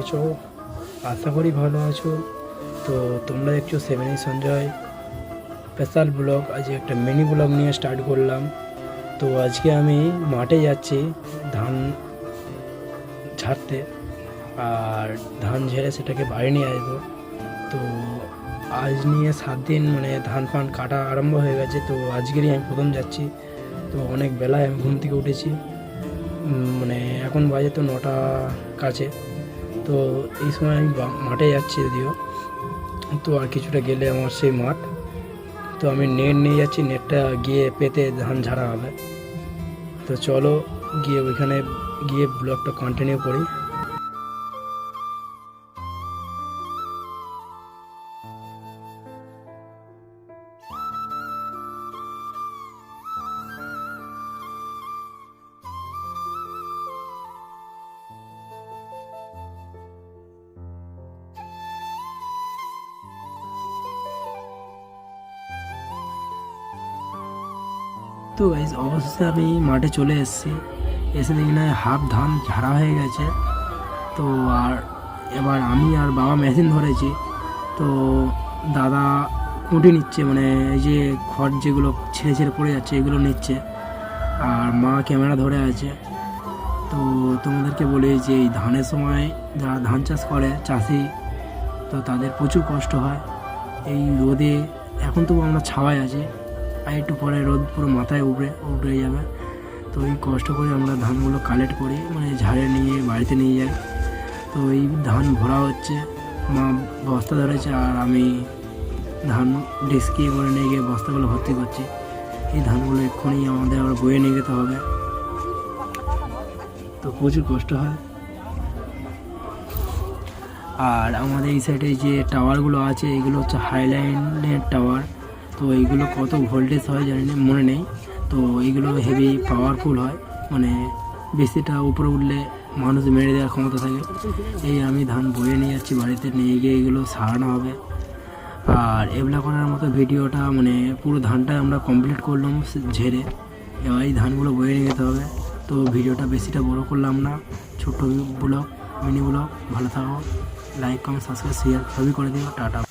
আছো? আশা করি ভালো আছো। তো তোমরা দেখছ সেভেন সঞ্জয় স্পেশাল ব্লগ আজকে একটা মিনি ব্লগ নিয়ে স্টার্ট করলাম। তো আজকে আমি মাঠে যাচ্ছি ধান ঝাড়তে। আর ধান ঝেড়ে সেটাকে বাড়ি নিয়ে আসব। তো আজ নিয়ে সাত দিন মানে ধান ফান কাটা আরম্ভ হয়ে গেছে। তো আজকেরই আমি প্রথম যাচ্ছি। তো অনেক বেলায় আমি ঘুম থেকে উঠেছি। মানে এখন বাজে তো নটা কাছে। তো এই সময় আমি মাঠে যাচ্ছি যদিও। তো আর কিছুটা গেলে আমার সেই মাঠ। তো আমি নেট নিয়ে যাচ্ছি, নেটটা গিয়ে পেতে ধান ঝাড়া হবে। তো চলো গিয়ে ওইখানে গিয়ে ব্লগটা কন্টিনিউ করি। তো guys, অবশেষে আমি মাঠে চলে এসেছি। এসে দেখি না হাফ ধান ঝাড়া হয়ে গেছে। তো আর এবার আমি আর বাবা মেশিন ধরেছি। তো দাদা কুটি নিচ্ছে মানে এই যে খড় যেগুলো ছেড়ে ছেড়ে পড়ে যাচ্ছে এগুলো নিচ্ছে। আর মা ক্যামেরা ধরে আছে। তো তোমাদেরকে বলি যে এই ধানের সময় যারা ধান চাষ করে চাষি তো তাদের প্রচুর কষ্ট হয়। এই রোদে এখন তো আমরা ছাওয়ায় আছি। আর একটু পরে রোদ পুরো মাথায় উপড়ে উঠে যাবে। তো এই কষ্ট করে আমরা ধানগুলো কালেক্ট করি মানে ঝাড়ে নিয়ে বাড়িতে নিয়ে যাই। তো এই ধান ভরা হচ্ছে, মা বস্তা ধরেছে আর আমি ধান ডিস্কিয়ে করে নিয়ে গিয়ে বস্তাগুলো ভর্তি করছি। এই ধানগুলো এক্ষুনি আমাদের আবার বয়ে নিয়ে যেতে হবে। তো প্রচুর কষ্ট হয়। আর আমাদের এই সাইডে যে টাওয়ারগুলো আছে, এগুলো হচ্ছে হাইলাইনের টাওয়ার তো এইগুলো কত ভোল্টেজ হয় জানি না মনে নেই। তো এইগুলো হেভি পাওয়ারফুল হয় মানে বেশিটা উপরে উঠলে মানুষ মেরে দেওয়ার ক্ষমতা থাকে। এই আমি ধান বয়ে নিয়ে যাচ্ছি বাড়িতে, নিয়ে গিয়ে এগুলো সারানো হবে। আর এগুলা করার মতো ভিডিওটা মানে পুরো ধানটা আমরা কমপ্লিট করলাম ঝেড়ে। এবার এই ধানগুলো বয়ে নিয়ে যেতে হবে। তো ভিডিওটা বেশিটা বড় করলাম না, ছোট্ট ব্লগ মিনি ব্লগ ভালো থাকো। লাইক কমেন্ট সাবস্ক্রাইব শেয়ার সবই করে দিও। টাটা।